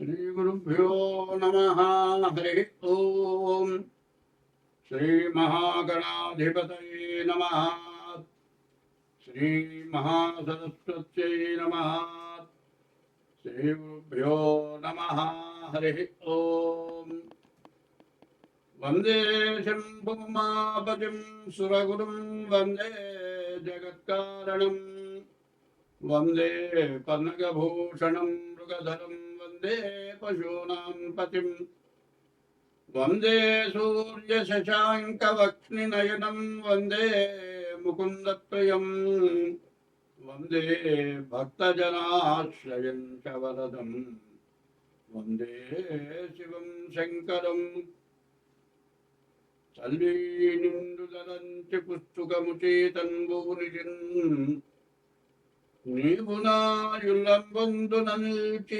శ్రీగురుభ్యో నమ హరి ఓం శ్రీమహాగణాధిపతయ నమ శ్రీమహాసరస్వత్యై నమ శ్రీగురుభ్యో నమ హరి ఓం వందే శంభుమాపతిం సురగురుం వందే జగత్కారణం వందే పన్నగభూషణం మృగధరం वन्दे पशूनां पतिं वन्दे सूर्यशशाङ्कवक्ष्णिनयनं वन्दे मुकुन्दप्रियं वन्दे भक्तजनाश्रयं च वरदं वन्दे शिवं शङ्करम् తల్లి నిండుదలంచి పుస్తుకముచి తన్బూనిజిన్ నీవు నాయుల్లంబొందున నిల్చి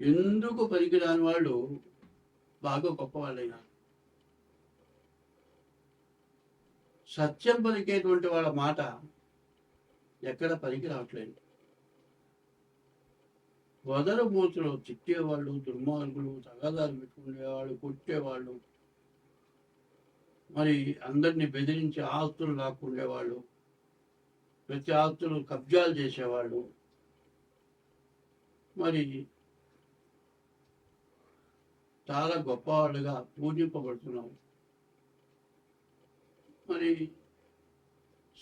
ఎందుకు పనికిరాని వాళ్ళు బాగా గొప్పవాళ్ళైనారు సత్యం పలికేటువంటి వాళ్ళ మాట ఎక్కడ పనికి రావట్లేదు. వదల బూతులు తిట్టేవాళ్ళు దుర్మార్గులు తగాదాలు పెట్టుకునేవాళ్ళు కొట్టేవాళ్ళు మరి అందరినీ బెదిరించి ఆస్తులు లాక్కుండేవాళ్ళు ప్రతి ఆస్తులు కబ్జాలు చేసేవాళ్ళు మరి చాలా గొప్పవాళ్ళుగా పూజింపబడుతున్నాము మరి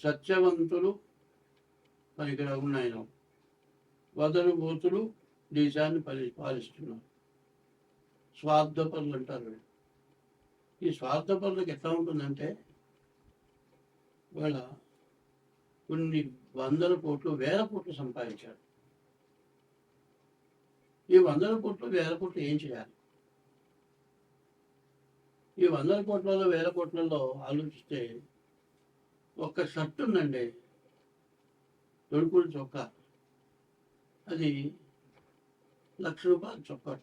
సత్యవంతులు మరి ఇక్కడ ఉన్నాయి. వదలు బూతులు దేశాన్ని పరి పాలిస్తున్నారు. స్వార్థ పనులు అంటారు ఈ స్వార్థ పనులకు ఎట్లా ఉంటుందంటే వాళ్ళ కొన్ని వందల కోట్లు వేల కోట్లు సంపాదించారు. ఈ వందల కోట్లు వేల కోట్లు ఏం చేయాలి? ఈ వందల కోట్లలో వేల కోట్లలో ఆలోచిస్తే ఒక్క షర్ట్ ఉందండి. తొడుకుడు చొక్కా. అది లక్ష రూపాయలు చొక్కట.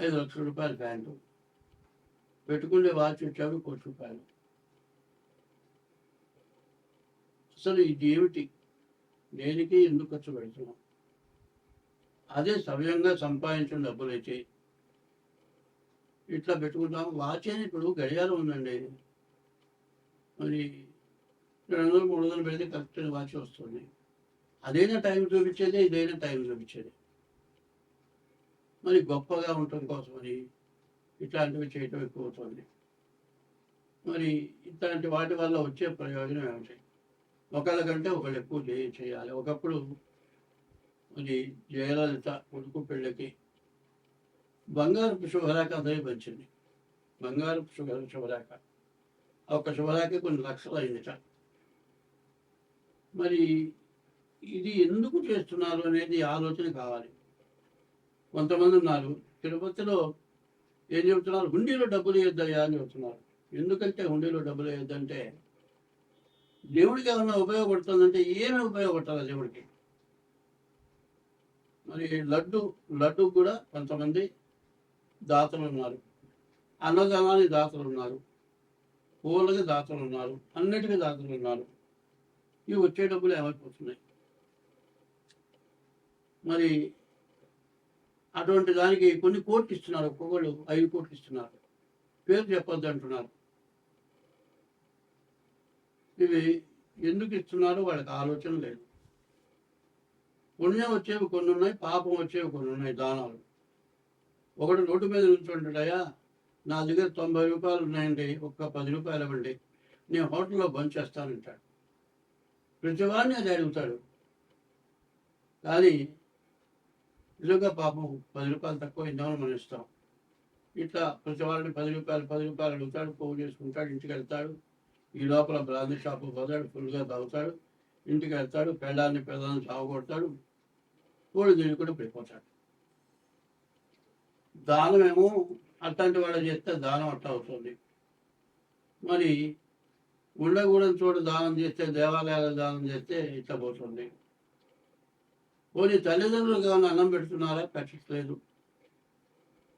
ఐదు లక్షల రూపాయలు ప్యాంటు. పెట్టుకునే వాచ్ వచ్చాడు కోటి రూపాయలు. అసలు ఇది ఏమిటి దేనికి ఎందుకు ఖర్చు పెడుతున్నాం? అదే సవ్యంగా సంపాదించిన డబ్బులు అయితే ఇట్లా పెట్టుకుంటాం వాచ్ అని ఇప్పుడు గడియారం ఉందండి. మరి రెండు వందలు మూడు వందలు పెడితే కరెక్ట్ వాచ్ వస్తుంది. అదైనా టైం చూపించేది ఇదైనా టైం చూపించేది. మరి గొప్పగా ఉండటం కోసమని ఇట్లాంటివి చేయటం ఎక్కువ అవుతుంది మరి ఇట్లాంటి వాటి వల్ల వచ్చే ప్రయోజనం ఏమిటి? ఒకళ్ళకంటే ఒకళ్ళు ఎక్కువ చేయాలి. ఒకప్పుడు మరి జయలలిత కొడుకు పెళ్ళకి బంగారపు శుభరేఖ అదే బంగారపు శుభ శుభరేఖ ఆ ఒక్క శుభరేఖ కొన్ని లక్షలు అయిందిట మరి ఇది ఎందుకు చేస్తున్నారు అనేది ఆలోచన కావాలి. కొంతమంది ఉన్నారు తిరుపతిలో ఏం చెబుతున్నారు? హుండీలో డబ్బులు వేయొద్దయ్యా అని చెబుతున్నారు. ఎందుకంటే హుండీలో డబ్బులు వేయొద్దంటే దేవుడికి ఏమైనా ఉపయోగపడుతుందంటే ఏమి ఉపయోగపడాలి దేవుడికి? మరి లడ్డు లడ్డు కూడా కొంతమంది దాతలు ఉన్నారు అన్నదానానికి దాతలు ఉన్నారు పూలకి దాతలు ఉన్నారు అన్నిటికీ దాతలు ఉన్నారు ఇవి వచ్చే డబ్బులు ఏమైపోతున్నాయి? మరి అటువంటి దానికి కొన్ని కోట్లు ఇస్తున్నారు. ఒక్కొక్కరు ఐదు కోట్లు ఇస్తున్నారు. పేరు చెప్పొద్దు అంటున్నారు. ఇవి ఎందుకు ఇస్తున్నారో? వాళ్ళకి ఆలోచన లేదు. పుణ్యం వచ్చేవి కొన్ని ఉన్నాయి పాపం వచ్చేవి కొన్ని ఉన్నాయి దానాలు. ఒకడు రోడ్డు మీద నుంచుంటాడయా నా దగ్గర తొంభై రూపాయలు ఉన్నాయండి ఒక్క పది రూపాయలు ఇవ్వండి నేను హోటల్లో బంద్ చేస్తానంటాడు. ప్రతివాడిని అది అడుగుతాడు. కానీ నిజంగా పాపం పది రూపాయలు తక్కువ ఇందామని మనం ఇస్తాం ఇట్లా ప్రతి వాళ్ళని పది రూపాయలు పది రూపాయలు అడుగుతాడు పోగు చేసుకుంటాడు ఇంటికి వెళ్తాడు. ఈ లోపల బ్రాందీ షాపు పోతాడు ఫుల్గా తాగుతాడు ఇంటికి వెళ్తాడు పెళ్ళాన్ని పెళ్ళాన్ని సాగు కొడతాడు కోడి కూడా పడిపోతాడు. దానమేమో అట్లాంటి వాళ్ళు చేస్తే దానం అట్లా అవుతుంది. మరి ఉండకూడని చోట దానం చేస్తే దేవాలయాల దానం చేస్తే ఇట్లా పోతుంది. పోనీ తల్లిదండ్రులు కానీ అన్నం పెడుతున్నారా? పెట్టట్లేదు.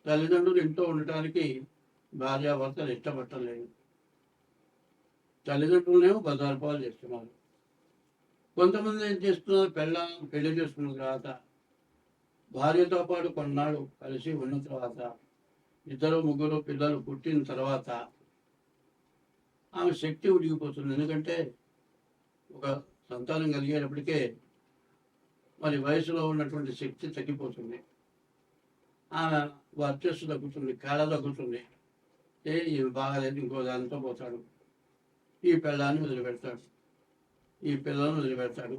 తల్లిదండ్రులు ఇంట్లో ఉండటానికి భార్యాభర్తలు ఇష్టపట్టలేదు తల్లిదండ్రులనేమో బజారు చేస్తున్నారు. కొంతమంది ఏం చేస్తున్నారు? పెళ్ళ పెళ్ళి చేసుకున్న తర్వాత భార్యతో పాటు కొన్నాళ్ళు కలిసి ఉన్న తర్వాత ఇద్దరు ముగ్గురు పిల్లలు పుట్టిన తర్వాత ఆమె శక్తి ఉడిగిపోతుంది. ఎందుకంటే ఒక సంతానం కలిగేటప్పటికే మరి వయసులో ఉన్నటువంటి శక్తి తగ్గిపోతుంది. ఆమె వర్చస్సు తగ్గుతుంది కళ తగ్గుతుంది. ఏ ఇవి బాగాలేదు ఇంకో దానితో పోతాడు. ఈ పిల్లాన్ని వదిలిపెడతాడు. ఈ పిల్లలను వదిలిపెడతాడు.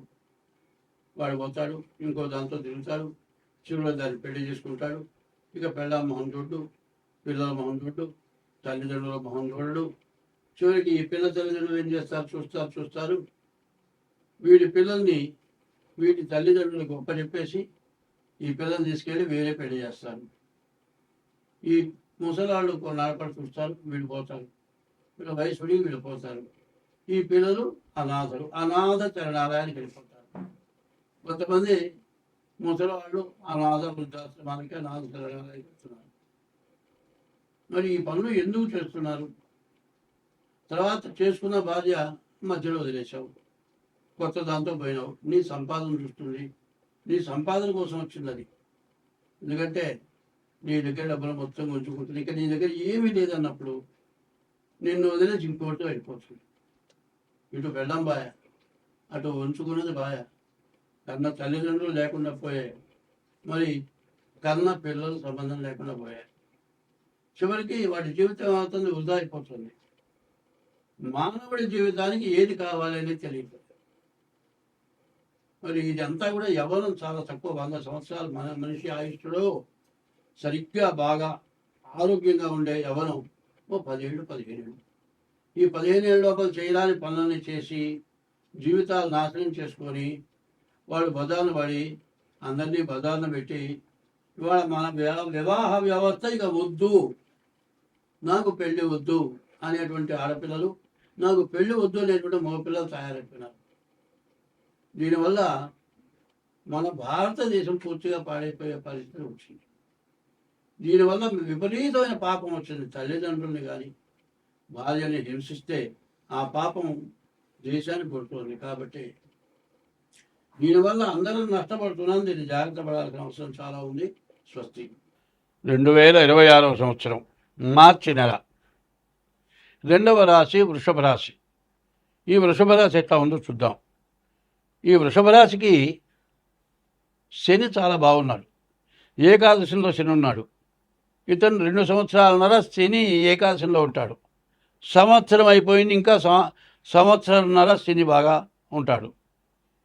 వాడు పోతాడు ఇంకో దాంతో తిరుగుతాడు. చివరిలో దాన్ని పెళ్ళి చేసుకుంటాడు. ఇక పెళ్ళ మొహం చూడు పిల్లల మొహం చూడు తల్లిదండ్రుల మొహం చూడడు చివరికి ఈ పిల్ల తల్లిదండ్రులు ఏం చేస్తారు? చూస్తారు చూస్తారు. వీడి పిల్లల్ని వీటి తల్లిదండ్రులు గొప్ప చెప్పేసి ఈ పిల్లల్ని తీసుకెళ్ళి వేరే పెళ్ళి చేస్తారు. ఈ ముసలాళ్ళు కొన్నాళ్ళపడి చూస్తారు వీళ్ళు పోతారు వీళ్ళ వయసు వీళ్ళు పోతారు ఈ పిల్లలు అనాథలు. అనాథ చరణాలయానికి వెళ్ళిపోతారు. కొంతమంది ముసలివాళ్ళు అనాథ వృద్ధాశ్రమానికి అనాథ చరణాలయానికి వెళ్తున్నారు మరి ఈ పనులు ఎందుకు చేస్తున్నారు? తర్వాత చేసుకున్న భార్య మధ్యలో వదిలేశావు. కొత్త దాంతో పోయినావు. నీ సంపాదన చూస్తుంది. నీ సంపాదన కోసం వచ్చింది అది. ఎందుకంటే నీ దగ్గర డబ్బులు మొత్తం ఉంచుకుంటుంది ఇక నీ దగ్గర ఏమీ లేదన్నప్పుడు నిన్ను వదిలేసి ఇంకోటితో వెళ్ళిపోతుంది. ఇటు వెళ్ళం బాయ అటు ఉంచుకున్నది బాయా. కన్న తల్లిదండ్రులు లేకుండా పోయాయి మరి కన్న పిల్లలు సంబంధం లేకుండా పోయాయి చివరికి వాటి జీవితం అవుతుంది వృధా అయిపోతుంది. మానవుడి జీవితానికి ఏది కావాలని తెలియదు. మరి ఇదంతా కూడా యవ్వనం చాలా తక్కువ వంద సంవత్సరాలు మన మనిషి ఆయుష్లో సరిగ్గా బాగా ఆరోగ్యంగా ఉండే యవ్వనం ఓ పదిహేడు పదిహేను ఏళ్ళు ఈ పదిహేను ఏళ్ళ లోపల చేయడానికి పనులని చేసి జీవితాలు నాశనం చేసుకొని వాళ్ళు బదాన పడి అందరినీ బదాన పెట్టి ఇవాళ మన వివాహ వ్యవస్థ ఇక వద్దు. నాకు పెళ్ళి వద్దు అనేటువంటి ఆడపిల్లలు నాకు పెళ్ళి వద్దు అనేటువంటి మగపిల్లలు తయారైపోయినారు. దీనివల్ల మన భారతదేశం పూర్తిగా పాడైపోయే పరిస్థితి వచ్చింది. దీనివల్ల విపరీతమైన పాపం వచ్చింది తల్లిదండ్రుల్ని కానీ భార్యని హింసిస్తే ఆ పాపం దేశాన్ని కొడుతుంది. కాబట్టి దీనివల్ల అందరం నష్టపడుతున్నాం. దీన్ని జాగ్రత్త పడాల్సిన అవసరం చాలా ఉంది. స్వస్తి. రెండు వేల ఇరవై ఆరవ సంవత్సరం మార్చి నెల. రెండవ రాశి వృషభ రాశి. ఈ వృషభ రాశి ఎట్లా ఉందో చూద్దాం. ఈ వృషభ రాశికి శని చాలా బాగున్నాడు. ఏకాదశిలో శని ఉన్నాడు. ఇతను రెండు సంవత్సరాలన్నర శని ఏకాదశిలో ఉంటాడు. సంవత్సరం అయిపోయింది ఇంకా సంవత్సరంన్నర శని బాగా ఉంటాడు.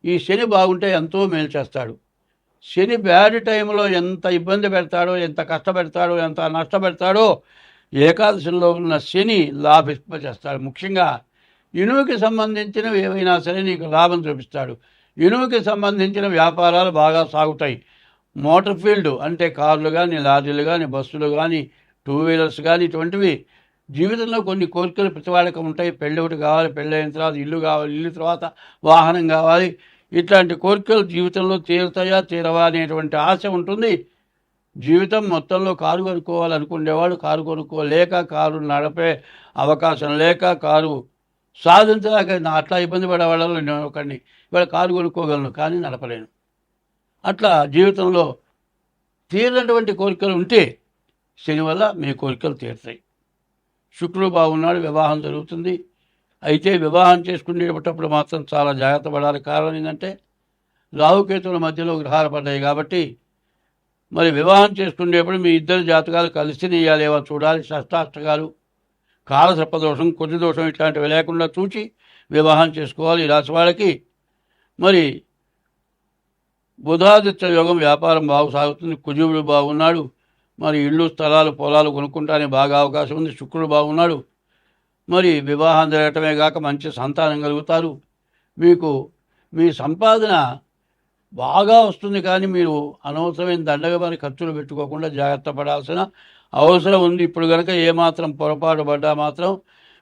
ఈ శని బాగుంటే ఎంతో మేలు చేస్తాడు. శని బ్యాడ్ టైంలో ఎంత ఇబ్బంది పెడతాడో ఎంత కష్టపెడతాడో ఎంత నష్టపెడతాడో ఏకాదశిలో ఉన్న శని లాభింపజేస్తాడు ముఖ్యంగా ఇనుముకి సంబంధించినవి ఏవైనా సరే నీకు లాభం చూపిస్తాడు. ఇనుముకి సంబంధించిన వ్యాపారాలు బాగా సాగుతాయి. మోటార్ ఫీల్డ్ అంటే కార్లు కానీ లారీలు కానీ బస్సులు కానీ టూ వీలర్స్ కానీ ఇటువంటివి జీవితంలో కొన్ని కోరికలు ప్రతి వాళ్ళకి ఉంటాయి. పెళ్ళి ఒకటి కావాలి పెళ్ళైన తర్వాత ఇల్లు కావాలి ఇల్లు తర్వాత వాహనం కావాలి. ఇట్లాంటి కోరికలు జీవితంలో తీరుతాయా తీరవా అనేటువంటి ఆశ ఉంటుంది. జీవితం మొత్తంలో కారు కొనుక్కోవాలనుకునేవాడు కారు కొనుక్కోలేక కారు నడిపే అవకాశం లేక కారు సాధించలేక నా అట్లా ఇబ్బంది పడేవాళ్ళు నేను ఒకడిని ఇవాళ కారు కొనుక్కోగలను కానీ నడపలేను. అట్లా జీవితంలో తీరినటువంటి కోరికలు ఉంటే శని వల్ల మీ కోరికలు తీరుతాయి. శుక్రుడు బాగున్నాడు వివాహం జరుగుతుంది. అయితే వివాహం చేసుకునేటప్పుడు మాత్రం చాలా జాగ్రత్త పడాలి. కారణం ఏంటంటే రాహుకేతువుల మధ్యలో గ్రహాలు పడ్డాయి కాబట్టి మరి వివాహం చేసుకునేప్పుడు మీ ఇద్దరు జాతకాలు కలిసి నేయాలేవో చూడాలి. షష్టాష్టకాలు కాలసర్పదోషం కొద్ది దోషం ఇట్లాంటివి లేకుండా చూచి వివాహం చేసుకోవాలి. రాసి వాళ్ళకి మరి బుధాదిత్య యోగం వ్యాపారం బాగు సాగుతుంది. కుజువుడు బాగున్నాడు. మరి ఇళ్ళు స్థలాలు పొలాలు కొనుక్కుంటానికి బాగా అవకాశం ఉంది. శుక్రుడు బాగున్నాడు. మరి వివాహం జరగటమే కాక మంచి సంతానం కలుగుతారు. మీకు మీ సంపాదన బాగా వస్తుంది కానీ మీరు అనవసరమైన దండగ మరి ఖర్చులు పెట్టుకోకుండా జాగ్రత్త పడాల్సిన అవసరం ఉంది. ఇప్పుడు కనుక ఏమాత్రం పొరపాటు పడ్డా మాత్రం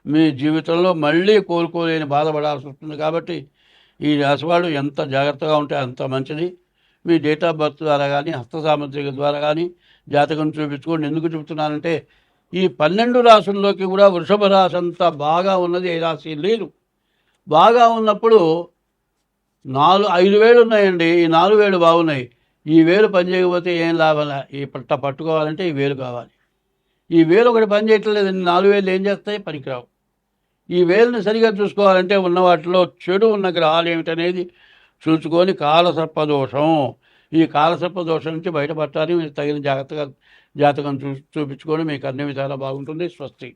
మీ జీవితంలో మళ్ళీ కోలుకోలేని బాధపడాల్సి వస్తుంది. కాబట్టి ఈ రాశివాడు ఎంత జాగ్రత్తగా ఉంటే అంత మంచిది. మీ డేట్ ఆఫ్ బర్త్ ద్వారా కానీ హస్త సాముద్రిక ద్వారా కానీ జాతకం చూపించుకోండి. ఎందుకు చెబుతున్నానంటే ఈ పన్నెండు రాసుల్లోకి కూడా వృషభ రాశి అంతా బాగా ఉన్నది ఏ రాశి లేదు. బాగా ఉన్నప్పుడు నాలుగు ఐదు వేలు ఉన్నాయండి. ఈ నాలుగు వేలు బాగున్నాయి. ఈ వేలు పని చేయకపోతే ఏం లాభం ఈ పట్ట పట్టుకోవాలంటే ఈ వేలు కావాలి. ఈ వేలు ఒకటి పని చేయట్లేదండి. నాలుగు వేలు ఏం చేస్తాయి? పనికిరావు. ఈ వేలుని సరిగా చూసుకోవాలంటే ఉన్న వాటిలో చెడు ఉన్న గ్రహాలు ఏమిటనేది చూసుకొని కాలసర్పదోషం. ఈ కాలసర్పదోషం నుంచి బయటపడటానికి మీరు తగిన జాగ్రత్తగా జాతకం చూ చూపించుకొని మీకు అన్ని విధాలా బాగుంటుంది. స్వస్తి.